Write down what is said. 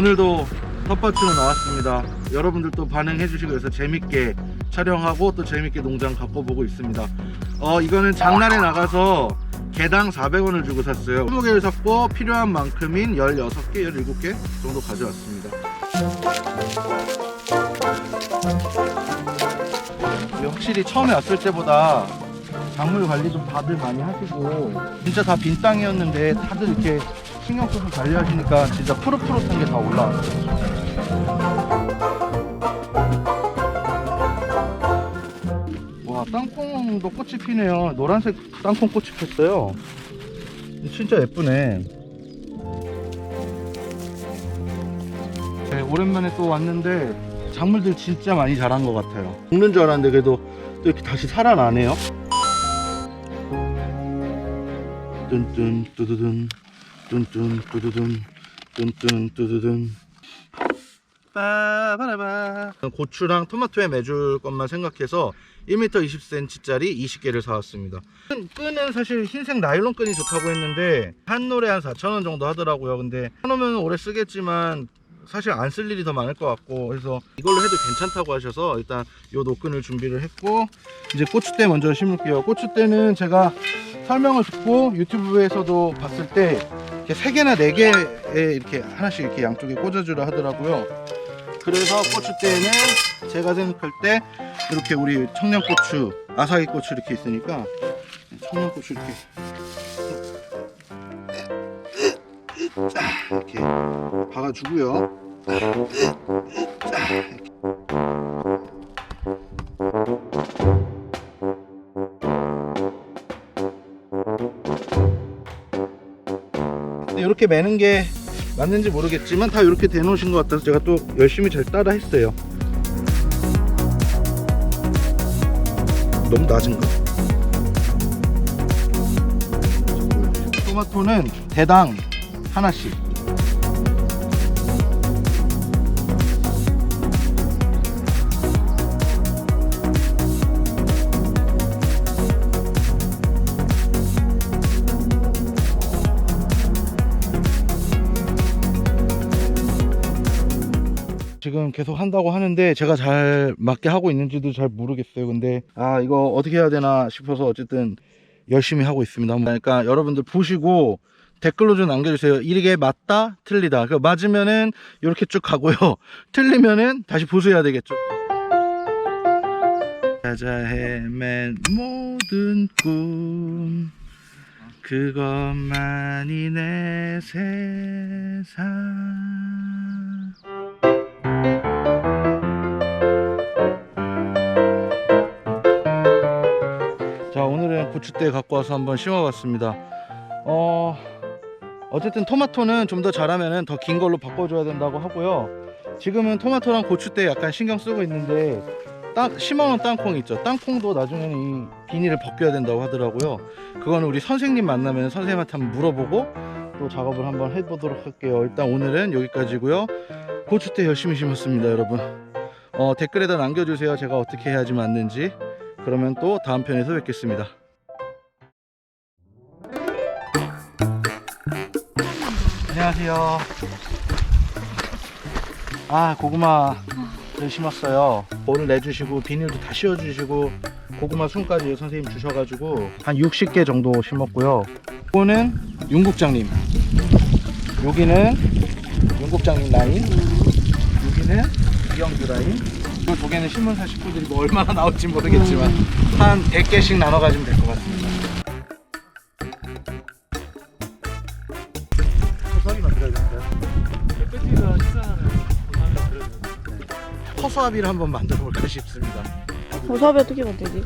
오늘도 텃밭으로 나왔습니다. 여러분들 또 반응해 주시고 해서 재밌게 촬영하고 또 재밌게 농장 가꿔보고 있습니다. 어 이거는 장날에 나가서 개당 400원을 주고 샀어요. 20개를 샀고 필요한 만큼인 16개, 17개 정도 가져왔습니다. 확실히 처음에 왔을 때보다 작물 관리 좀 다들 많이 하시고 진짜 다 빈 땅이었는데 다들 이렇게 신경 써서 관리하시니까 진짜 푸릇푸릇한 게 다 올라왔어요. 와 땅콩도 꽃이 피네요. 노란색 땅콩 꽃이 폈어요. 진짜 예쁘네. 네, 오랜만에 또 왔는데 작물들 진짜 많이 자란 것 같아요. 죽는 줄 알았는데 그래도 또 이렇게 다시 살아나네요. 뚠뚠 뚜두둔. 뚠뚠 뚜두둔. 뚠뚠 뚜두둔. 빠바라바. 고추랑 토마토에 매줄 것만 생각해서 1m 20cm짜리 20개를 사왔습니다. 끈- 끈은 사실 흰색 나일론 끈이 좋다고 했는데 한 노래 한 4,000원 정도 하더라고요. 근데 사놓으면 오래 쓰겠지만 사실 안 쓸 일이 더 많을 것 같고 그래서 이걸로 해도 괜찮다고 하셔서 일단 요 노끈을 준비를 했고 이제 고추대 먼저 심을게요. 고추대는 제가 설명을 듣고 유튜브에서도 봤을 때 이렇게 세 개나 네 개에 이렇게 하나씩 이렇게 양쪽에 꽂아주라 하더라고요. 그래서 고추대는 제가 생각할 때 이렇게 우리 청양고추, 아사기 고추 이렇게 있으니까 청양고추 이렇게 이렇게 박아주고요. 근데 이렇게 매는 게 맞는지 모르겠지만 다 이렇게 대놓으신 것 같아서 제가 또 열심히 잘 따라 했어요. 너무 낮은가? 토마토는 대당 하나씩. 지금 계속 한다고 하는데 제가 잘 맞게 하고 있는지도 잘 모르겠어요. 근데 아 이거 어떻게 해야 되나 싶어서 어쨌든 열심히 하고 있습니다. 그러니까 여러분들 보시고 댓글로 좀 남겨주세요. 이게 맞다, 틀리다. 그 맞으면은 이렇게 쭉 가고요. 틀리면은 다시 보수해야 되겠죠. 찾아 헤맨 모든 꿈 그것만이 내 세상. 고추대 갖고 와서 한번 심어봤습니다. 어 어쨌든 토마토는 좀 더 자라면은 더긴 걸로 바꿔줘야 된다고 하고요. 지금은 토마토랑 고추대 약간 신경 쓰고 있는데 땅 심어놓은 땅콩 있죠. 땅콩도 나중에는 이 비닐을 벗겨야 된다고 하더라고요. 그거는 우리 선생님 만나면 선생님한테 한번 물어보고 또 작업을 한번 해보도록 할게요. 일단 오늘은 여기까지고요. 고추대 열심히 심었습니다 여러분. 어, 댓글에다 남겨주세요. 제가 어떻게 해야지 맞는지. 그러면 또 다음 편에서 뵙겠습니다. 안녕하세요. 아 고구마를 심었어요. 볼을 내주시고 비닐도 다 씌워주시고 고구마 순까지 선생님 주셔가지고 한 60개 정도 심었고요. 이거는 윤국장님. 여기는 윤국장님 라인. 여기는 이영규 라인. 이두 개는 신문사 식구들이 뭐 얼마나 나올지 모르겠지만 한 100개씩 나눠 가지면 될 것 같습니다. 허수아비를 한번 만들어 볼까 싶습니다. 고사비 어떻게 만들지?